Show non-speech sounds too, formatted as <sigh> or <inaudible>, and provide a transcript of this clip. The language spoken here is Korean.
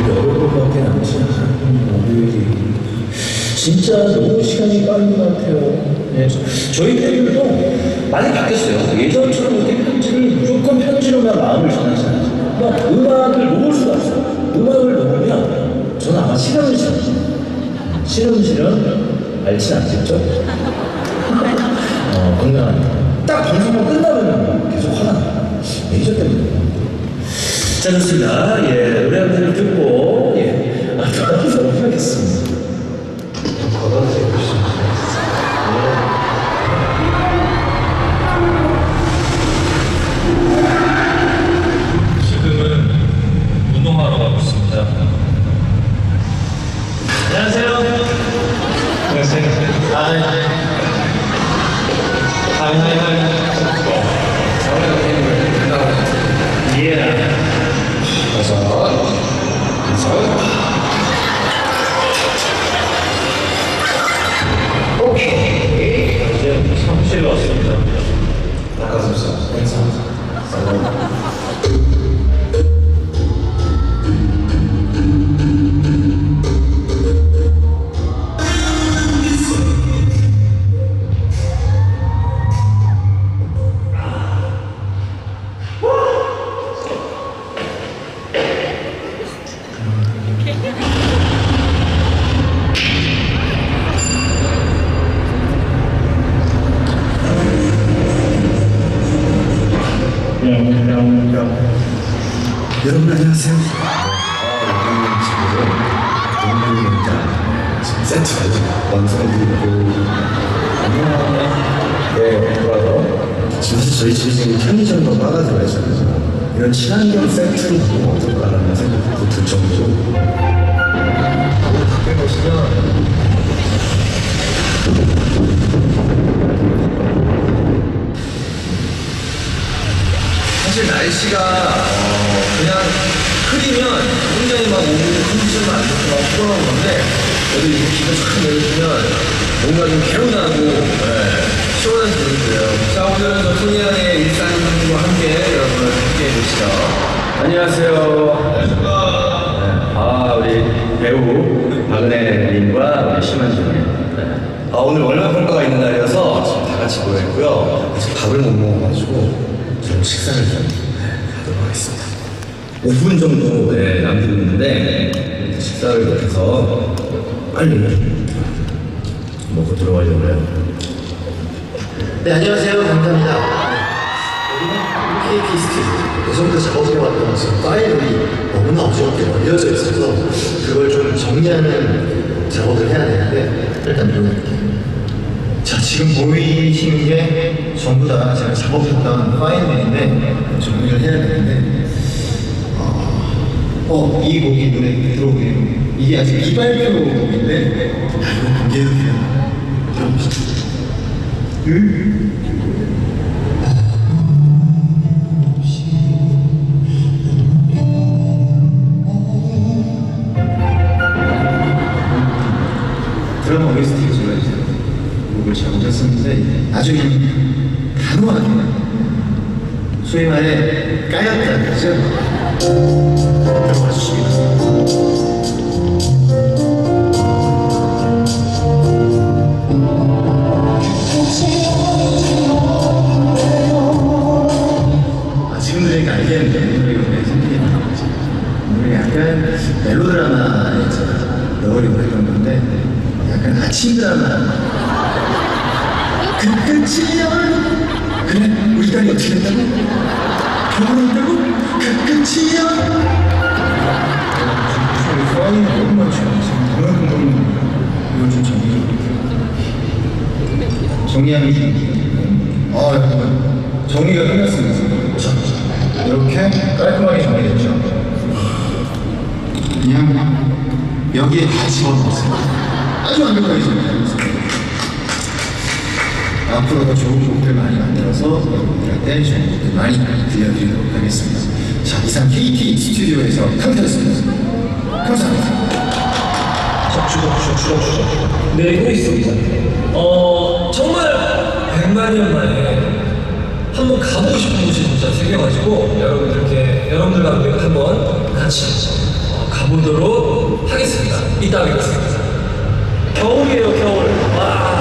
여러분 밖에 안 되지 않았군요. 요일이. 진짜 너무 시간이 빠른 것 같아요. 네, 저희 테이블도 많이 바뀌었어요. 예전처럼 이렇게 편지를 무조건 편지로만 마음을 전하잖아요. 음악을 놓을 수가 없어요. 음악을 놓으면 저는 아마 실험을 지어요. 실험실은 알지 않겠죠? <laughs> 어, 건강한. 딱 방송만 끝나면 계속 화가 나요. 예전 때문에. 자, 좋습니다. 예, 노래 한 곡을 듣고, 예, 아, 돌아가도록 하겠습니다. 지금은 운동하러 가고 있습니다. 안녕하세요. 안녕하세요. 하이, 하이, 하이. 예. 오케 여러분 안녕하세요. 아, 지금 지금 세트가 완성되고 네, 돌아서 지금 사실 저희 지금 편의점도 빠가 들어가 있잖아요. 이런 친환경 세트를 보면 어떨까라는 생각도 들 정도로 밖에 보시면 사실 날씨가 어, 그냥 흐리면 굉장히 막 오늘 컨디션도 안 좋고 막 피곤한 건데 그래도 이렇게 비가 쫙 내리면 뭔가 좀 개운하고 네, 시원한 기분이 들어요. 자 오늘은 저 토니안의 해주시죠. 안녕하세요. 네. 아 우리 배우 박은혜님과 우리 심한준님. 네. 아 오늘 월말 평가가 있는 날이어서 지금 다 같이 모여 있고요. 아직 밥을 못 먹어가지고 좀 식사를 좀 네, 하도록 하겠습니다. 5분 정도 네, 남기고 있는데 식사를 못해서 빨리 먹고 들어가려고 해요. 네, 안녕하세요. 감사합니다. KP스트. 예전부터 작업해 왔던 지금 파일이 너무나 어지럽게 널려져 있어서 그걸 좀 정리하는 작업을 해야 되는데 일단 보여드릴게요. 자, 지금 보이시는 게 전부 다 제가 작업했던 파일들인데 정리를 해야 되는데 어, 어, 이 곡이 눈에 들어오네요. 이게 아직 미발표 곡인데 야, 이거 공개해도 돼요. 들어보시죠. 드 작업했었는데 나중에 단호하게 소위 말해 거지? 노래 약간 멜로드라마에 제가 넣으려고 했던 건데 약간 아침 드라마 그 끝이면 그래 우리 딸이 어떻게 된다고? 결혼한다고? 그 끝이면 소원이 너무 이걸 좀 정리 정리하는 중 아, 잠깐만. 정리가 끝났습니다. 자, 이렇게 깔끔하게 정리됐죠. 그냥 여기에 다 집어넣었어요. 아주 완벽하게 집어넣었어요. 앞으로도 좋은 곡들 많이 만들어서 여러분들한테 곡들 많이 들려드리도록 하겠습니다. 자, 이상 KT 스튜디오에서 컴퓨터였습니다. 감사합니다. 네, 또 있습니다. 어, 정말 100만 년 만에 한번 가보고 싶은 곳이 진짜 생겨가지고 여러분들께, 여러분들과 함께 한번 같이 어, 가보도록 하겠습니다. 이따 뵙겠습니다. 겨울이에요, 겨울. 와.